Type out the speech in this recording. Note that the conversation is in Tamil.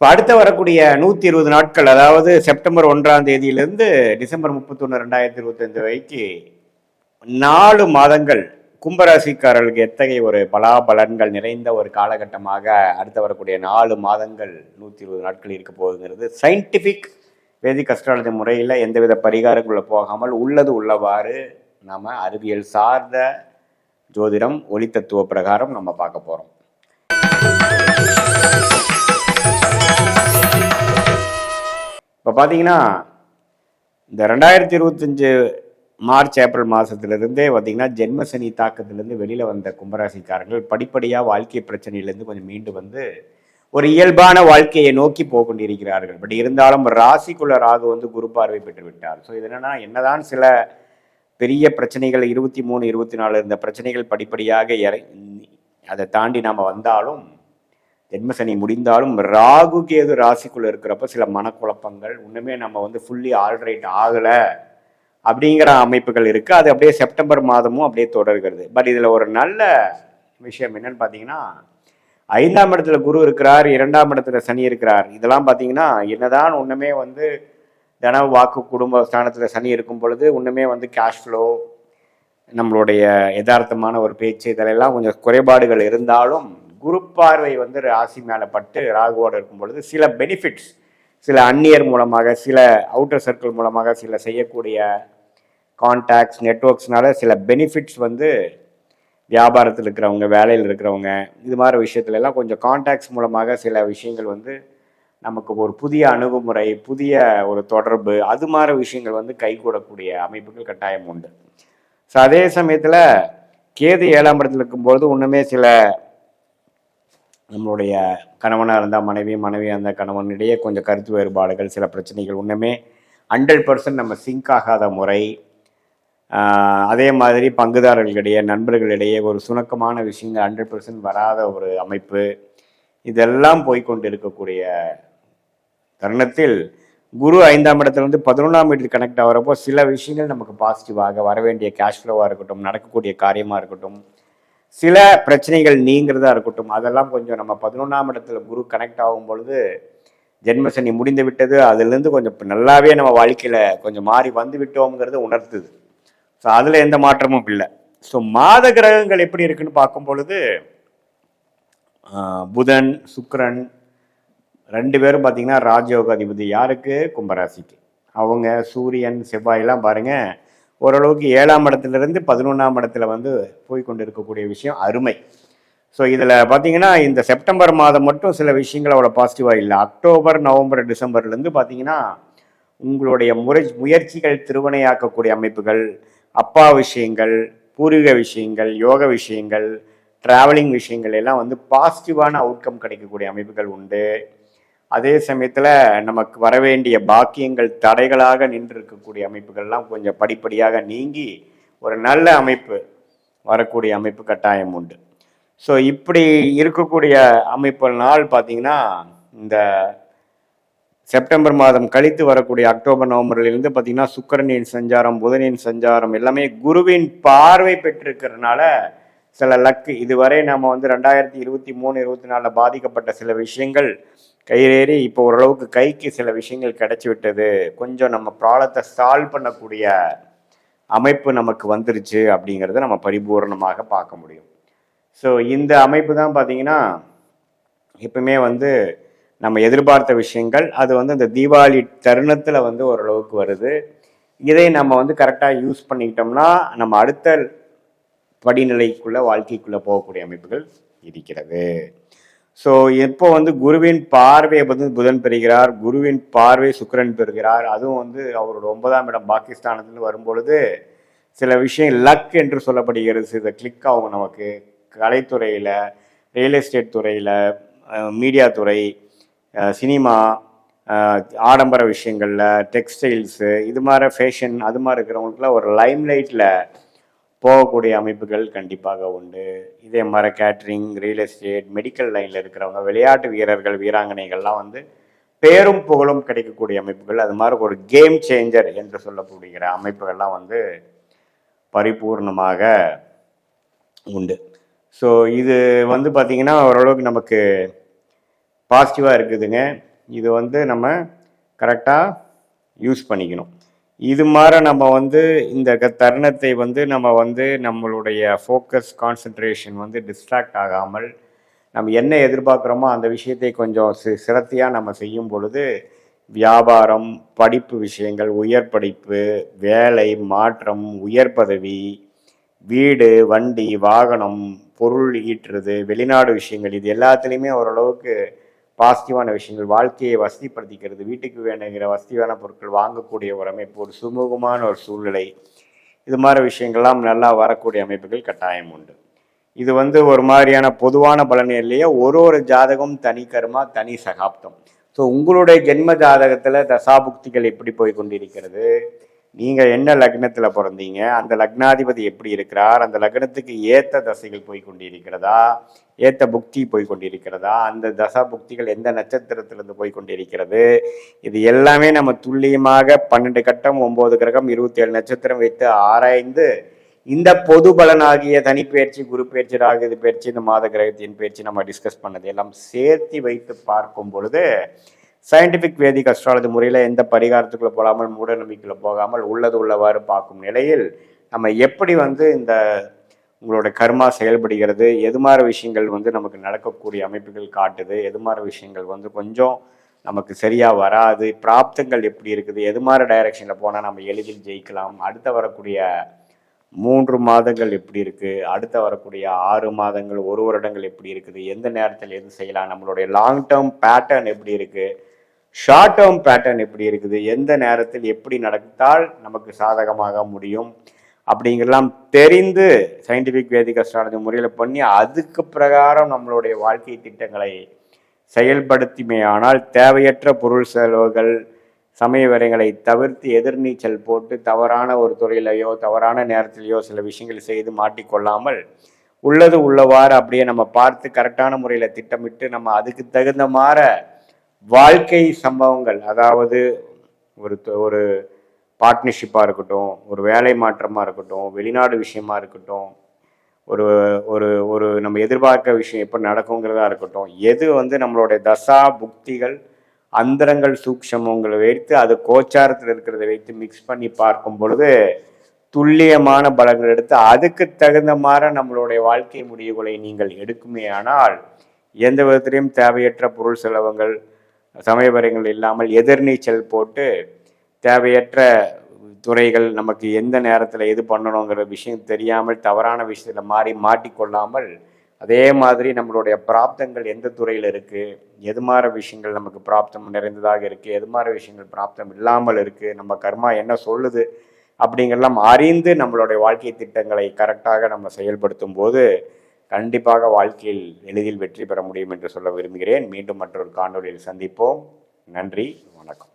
இப்போ அடுத்த வரக்கூடிய நூற்றி இருபது நாட்கள் அதாவது செப்டம்பர் ஒன்றாம் தேதியிலிருந்து டிசம்பர் முப்பத்தொன்று ரெண்டாயிரத்தி இருபத்தஞ்சு வரைக்கு நாலு மாதங்கள் கும்பராசிக்காரர்களுக்கு எத்தகைய ஒரு பலாபலன்கள் நிறைந்த ஒரு காலகட்டமாக அடுத்து வரக்கூடிய நாலு மாதங்கள் நூற்றி இருபது நாட்கள் இருக்க போகுங்கிறது சயின்டிஃபிக் வேதிக் அஸ்ட்ராலஜி முறையில் எந்தவித பரிகாரங்களுள்ள போகாமல் உள்ளது உள்ளவாறு நம்ம அறிவியல் சார்ந்த ஜோதிடம் ஒளித்தத்துவ பிரகாரம் நம்ம பார்க்க போகிறோம் பார்த்தீங்கன்னா இந்த ரெண்டாயிரத்தி இருபத்தஞ்சு மார்ச் ஏப்ரல் மாதத்துலேருந்தே பார்த்தீங்கன்னா ஜென்மசனி தாக்கத்திலேருந்து வெளியில் வந்த கும்பராசிக்காரர்கள் படிப்படியாக வாழ்க்கை பிரச்சனையிலேருந்து கொஞ்சம் மீண்டு வந்து ஒரு இயல்பான வாழ்க்கையை நோக்கி போக கொண்டிருக்கிறார்கள் பட் இருந்தாலும் ராசிக்குள்ள ராகு வந்து குரு பார்வை பெற்று விட்டார். ஸோ இது என்னன்னா என்னதான் சில பெரிய பிரச்சனைகள் இருபத்தி மூணு இருபத்தி நாலு இருந்த பிரச்சனைகள் படிப்படியாக இறை அதை தாண்டி நாம் வந்தாலும் ஜென்மசனி முடிந்தாலும் ராகு கேது ராசிக்குள்ள இருக்கிறப்ப சில மனக்குழப்பங்கள் இன்னுமே நம்ம வந்து ஃபுல்லி ஆல்ரைட் ஆகலை. அப்படிங்கிற அமைப்புகள் இருக்கு. அது அப்படியே செப்டம்பர் மாதமும் அப்படியே தொடர்கிறது. பட் இதில் ஒரு நல்ல விஷயம் என்னன்னு பார்த்தீங்கன்னா ஐந்தாம் இடத்துல குரு இருக்கிறார் இரண்டாம் இடத்துல சனி இருக்கிறார். இதெல்லாம் பார்த்தீங்கன்னா என்னதான் ஒன்றுமே வந்து தன வாக்கு குடும்ப ஸ்தானத்தில் சனி இருக்கும் பொழுது ஒன்றுமே வந்து கேஷ் ஃப்ளோ நம்மளுடைய யதார்த்தமான ஒரு பேச்சு இதெல்லாம் கொஞ்சம் குறைபாடுகள் இருந்தாலும் குரு பார்வை வந்து ராசி மேலே பட்டு ராகுவோடு இருக்கும் பொழுது சில பெனிஃபிட்ஸ் சில அந்நியர் மூலமாக சில அவுட்டர் சர்க்கிள் மூலமாக சில செய்யக்கூடிய கான்டாக்ட்ஸ் நெட்ஒர்க்ஸ்னால சில பெனிஃபிட்ஸ் வந்து வியாபாரத்தில் இருக்கிறவங்க வேலையில் இருக்கிறவங்க இது மாதிரி விஷயத்துல எல்லாம் கொஞ்சம் கான்டாக்ட்ஸ் மூலமாக சில விஷயங்கள் வந்து நமக்கு ஒரு புதிய அணுகுமுறை புதிய ஒரு தொடர்பு அது மாதிரி விஷயங்கள் வந்து கைகூடக்கூடிய அமைப்புகள் கட்டாயம் உண்டு. ஸோ அதே சமயத்தில் கேது ஏழாம் இடத்துல இருக்கும்பொழுது ஒன்றுமே சில நம்மளுடைய கணவனாக இருந்தால் மனைவி மனைவியாக இருந்தால் கணவனிடையே கொஞ்சம் கருத்து வேறுபாடுகள் சில பிரச்சனைகள் ஒன்றுமே ஹண்ட்ரட் பர்சன்ட் நம்ம சிங்க் ஆகாத முறை. அதே மாதிரி பங்குதாரர்களிடையே நண்பர்களிடையே ஒரு சுணக்கமான விஷயங்கள் ஹண்ட்ரட் பர்சன்ட் வராத ஒரு அமைப்பு. இதெல்லாம் போய்க்கொண்டு இருக்கக்கூடிய தருணத்தில் குரு ஐந்தாம் இடத்துல இருந்து பதினொன்றாம் வீட்டில் கனெக்ட் ஆகிறப்போ சில விஷயங்கள் நமக்கு பாசிட்டிவாக வர வேண்டிய கேஷ் ஃப்ளோவாக இருக்கட்டும் நடக்கக்கூடிய காரியமாக இருக்கட்டும் சில பிரச்சனைகள் நீங்கிறதா இருக்கட்டும். அதெல்லாம் கொஞ்சம் நம்ம பதினொன்றாம் இடத்துல குரு கனெக்ட் ஆகும் பொழுது ஜென்மசனி முடிந்து விட்டது. அதுலேருந்து கொஞ்சம் நல்லாவே நம்ம வாழ்க்கையில் கொஞ்சம் மாறி வந்து விட்டோம்ங்கிறது உணர்த்துது. ஸோ அதில் எந்த மாற்றமும் இல்லை. ஸோ மாத கிரகங்கள் எப்படி இருக்குன்னு பார்க்கும் பொழுது புதன் சுக்கரன் ரெண்டு பேரும் பார்த்தீங்கன்னா ராஜயோக அதிபதி. யாருக்கு? கும்பராசிக்கு. அவங்க சூரியன் செவ்வாயெல்லாம் பாருங்கள் ஓரளவுக்கு ஏழாம் இடத்துலேருந்து பதினொன்றாம் இடத்துல வந்து போய் கொண்டு இருக்கக்கூடிய விஷயம் அருமை. ஸோ இதில் பார்த்தீங்கன்னா இந்த செப்டம்பர் மாதம் மட்டும் சில விஷயங்கள் அவ்வளோ பாசிட்டிவாக இல்லை. அக்டோபர் நவம்பர் டிசம்பர்லேருந்து பார்த்தீங்கன்னா உங்களுடைய முறை முயற்சிகள் திருவினையாக்கக்கூடிய அமைப்புகள் அப்பா விஷயங்கள் பூர்வீக விஷயங்கள் யோக விஷயங்கள் ட்ராவலிங் விஷயங்கள் எல்லாம் வந்து பாசிட்டிவான அவுட்கம் கிடைக்கக்கூடிய அமைப்புகள் உண்டு. அதே சமயத்தில் நமக்கு வரவேண்டிய பாக்கியங்கள் தடைகளாக நின்று இருக்கக்கூடிய அமைப்புகள்லாம் கொஞ்சம் படிப்படியாக நீங்கி ஒரு நல்ல அமைப்பு வரக்கூடிய அமைப்பு கட்டாயம் உண்டு. ஸோ இப்படி இருக்கக்கூடிய அமைப்புனால் பார்த்தீங்கன்னா இந்த செப்டம்பர் மாதம் கழித்து வரக்கூடிய அக்டோபர் நவம்பர்லேருந்து பார்த்தீங்கன்னா சுக்கரனின் சஞ்சாரம் புதனின் சஞ்சாரம் எல்லாமே குருவின் பார்வை பெற்றிருக்கிறதுனால சில லக்கு. இதுவரை நம்ம வந்து ரெண்டாயிரத்தி இருபத்தி மூணு இருபத்தி நாலில் பாதிக்கப்பட்ட சில விஷயங்கள் கயிறேறி இப்போ ஓரளவுக்கு கைக்கு சில விஷயங்கள் கிடைச்சி விட்டது கொஞ்சம் நம்ம ப்ராப்ளத்தை சால்வ் பண்ணக்கூடிய அமைப்பு நமக்கு வந்துருச்சு அப்படிங்கிறத நம்ம பரிபூர்ணமாக பார்க்க முடியும். ஸோ இந்த அமைப்பு தான் பார்த்தீங்கன்னா எப்பவுமே வந்து நம்ம எதிர்பார்த்த விஷயங்கள் அது வந்து இந்த தீபாவளி தருணத்தில் வந்து ஓரளவுக்கு வருது. இதை நம்ம வந்து கரெக்டாக யூஸ் பண்ணிக்கிட்டோம்னா நம்ம அடுத்த படிநிலைக்குள்ளே வாழ்க்கைக்குள்ளே போகக்கூடிய அமைப்புகள் இருக்கிறது. ஸோ எப்போ வந்து குருவின் பார்வையை வந்து புதன் பெறுகிறார் குருவின் பார்வை சுக்கரன் பெறுகிறார் அதுவும் வந்து அவரோட ஒன்பதாம் இடம் பாகிஸ்தானத்தில் வரும்பொழுது சில விஷயம் லக் என்று சொல்லப்படுகிறது. சில கிளிக் ஆகும் நமக்கு. கலைத்துறையில் ரியல் எஸ்டேட் துறையில் மீடியா துறை சினிமா ஆடம்பர விஷயங்களில் டெக்ஸ்டைல்ஸு இது மாதிரி ஃபேஷன் அது மாதிரி இருக்கிறவங்களுக்குலாம் ஒரு லைம் லைட்டில் போகக்கூடிய அமைப்புகள் கண்டிப்பாக உண்டு. இதே மாதிரி கேட்ரிங் ரியல் எஸ்டேட் மெடிக்கல் லைனில் இருக்கிறவங்க விளையாட்டு வீரர்கள் வீராங்கனைகள்லாம் வந்து பேரும் புகழும் கிடைக்கக்கூடிய அமைப்புகள். அது மாதிரி ஒரு கேம் சேஞ்சர் என்று சொல்லப்படுகிற அமைப்புகள்லாம் வந்து பரிபூர்ணமாக உண்டு. ஸோ இது வந்து பார்த்திங்கன்னா ஓரளவுக்கு நமக்கு பாசிட்டிவாக இருக்குதுங்க. இது வந்து நம்ம கரெக்டாக யூஸ் பண்ணிக்கணும். இது மாதிரி நம்ம வந்து இந்த க- தருணத்தை வந்து நம்ம வந்து நம்மளுடைய ஃபோக்கஸ் கான்சென்ட்ரேஷன் வந்து டிஸ்ட்ராக்ட் ஆகாமல் நம்ம என்ன எதிர்பார்க்குறோமோ அந்த விஷயத்தை கொஞ்சம் சி சிரத்தையாக நம்ம செய்யும் பொழுது வியாபாரம் படிப்பு விஷயங்கள் உயர் படிப்பு வேலை மாற்றம் உயர் பதவி வீடு வண்டி வாகனம் பொருள் ஈட்டுறது வெளிநாடு விஷயங்கள் இது எல்லாத்துலேயுமே ஓரளவுக்கு பாசிட்டிவான விஷயங்கள் வாழ்க்கையை வசதிப்படுத்திக்கிறது வீட்டுக்கு வேணுங்கிற வசதியான பொருட்கள் வாங்கக்கூடிய ஒரு அமைப்பு ஒரு சுமூகமான ஒரு சூழ்நிலை. இது மாதிரி விஷயங்கள்லாம் நல்லா வரக்கூடிய அமைப்புகள் கட்டாயம் உண்டு. இது வந்து ஒரு மாதிரியான பொதுவான பலன் இல்லையா ஒரு ஒரு ஜாதகம் தனி கர்மா தனி சகாப்தம். ஸோ உங்களுடைய ஜென்ம ஜாதகத்தில் தசாபுக்திகள் எப்படி போய் கொண்டிருக்கிறது? நீங்கள் என்ன லக்னத்தில் பிறந்தீங்க? அந்த லக்னாதிபதி எப்படி இருக்கிறார்? அந்த லக்னத்துக்கு ஏத்த தசைகள் போய் கொண்டிருக்கிறதா? ஏத்த புக்தி போய் கொண்டிருக்கிறதா? அந்த தசா புக்திகள் எந்த நட்சத்திரத்திலிருந்து போய் கொண்டிருக்கிறது? இது எல்லாமே நம்ம துல்லியமாக பன்னெண்டு கட்டம் ஒன்பது கிரகம் இருபத்தி ஏழு நட்சத்திரம் வைத்து ஆராய்ந்து இந்த பொது பலனாகிய தனிப்பெயர்ச்சி குரு பயிற்சி ராகுது பயிற்சி இந்த மாத கிரகத்தின் பயிற்சி நம்ம டிஸ்கஸ் பண்ணது எல்லாம் சேர்த்து வைத்து பார்க்கும் பொழுது சயின்டிஃபிக் வேதிக் அஸ்ட்ராலஜி முறையில் எந்த பரிகாரத்துக்குள்ள போகாமல் மூட நம்பிக்கையில் போகாமல் உள்ளது உள்ளவாறு பார்க்கும் நிலையில் நம்ம எப்படி வந்து இந்த உங்களோட கர்மா செயல்படுகிறது எது மாதிரி விஷயங்கள் வந்து நமக்கு நடக்கக்கூடிய அமைப்புகள் காட்டுது எது மாதிரி விஷயங்கள் வந்து கொஞ்சம் நமக்கு சரியாக வராது பிராப்தங்கள் எப்படி இருக்குது எது மாதிரி டைரக்ஷனில் போனால் நம்ம எளிதில் ஜெயிக்கலாம் அடுத்த வரக்கூடிய மூன்று மாதங்கள் எப்படி இருக்குது அடுத்த வரக்கூடிய ஆறு மாதங்கள் ஒரு வருடங்கள் எப்படி இருக்குது எந்த நேரத்தில் எது செய்யலாம் நம்மளுடைய லாங் டேர்ம் பேட்டர்ன் எப்படி இருக்குது ஷார்ட் டேர்ம் பேட்டர்ன் எப்படி இருக்குது? எந்த நேரத்தில் எப்படி நடந்தால் நமக்கு சாதகமாக முடியும்? அப்படிங்கெல்லாம் தெரிந்து சயின்டிஃபிக் வேதிக் அஸ்ட்ராலஜி முறையில் பண்ணி அதுக்கு பிரகாரம் நம்மளுடைய வாழ்க்கை திட்டங்களை செயல்படுத்திமே ஆனால் தேவையற்ற பொருள் செலவுகள் சமய வரைகளை தவிர்த்து எதிர்நீச்சல் போட்டு தவறான ஒரு துறையிலையோ தவறான நேரத்திலேயோ சில விஷயங்கள் செய்து மாட்டிக்கொள்ளாமல் உள்ளது உள்ளவாறு அப்படியே நம்ம பார்த்து கரெக்டான முறையில் திட்டமிட்டு நம்ம அதுக்கு தகுந்த மாதிரி வாழ்க்கை சம்பவங்கள் அதாவது ஒரு ஒரு பார்ட்னர்ஷிப்பாக இருக்கட்டும் ஒரு வேலை மாற்றமாக இருக்கட்டும் வெளிநாடு விஷயமா இருக்கட்டும் ஒரு ஒரு ஒரு நம்ம எதிர்பார்க்க விஷயம் எப்போ நடக்குங்கிறதா இருக்கட்டும் எது வந்து நம்மளுடைய தசா புக்திகள் அந்தரங்கள் சூக்ஷமங்களை வைத்து அது கோச்சாரத்தில் இருக்கிறத வைத்து மிக்ஸ் பண்ணி பார்க்கும் பொழுது துல்லியமான பலங்கள் எடுத்து அதுக்கு தகுந்த மாதிரி நம்மளுடைய வாழ்க்கை முடிவுகளை நீங்கள் எடுக்குமே ஆனால் எந்த விதத்திலையும் தேவையற்ற பொருள் செலவுகள் சமயபரங்கள் இல்லாமல் எதிர்நீச்சல் போட்டு தேவையற்ற துறைகள் நமக்கு எந்த நேரத்தில் எது பண்ணணுங்கிற விஷயம் தெரியாமல் தவறான விஷயத்தில் மாறி மாட்டிக்கொள்ளாமல் அதே மாதிரி நம்மளுடைய பிராப்தங்கள் எந்த துறையில் இருக்குது எது மாதிரி விஷயங்கள் நமக்கு பிராப்தம் நிறைந்ததாக இருக்குது எது மாதிரி விஷயங்கள் பிராப்தம் இல்லாமல் இருக்குது நம்ம கர்மா என்ன சொல்லுது அப்படிங்கெல்லாம் அறிந்து நம்மளுடைய வாழ்க்கை திட்டங்களை கரெக்டாக நம்ம செயல்படுத்தும் போது கண்டிப்பாக வாழ்க்கையில் எளிதில் வெற்றி பெற முடியும் என்று சொல்ல விரும்புகிறேன். மீண்டும் மற்றொரு காணொலியில் சந்திப்போம். நன்றி வணக்கம்.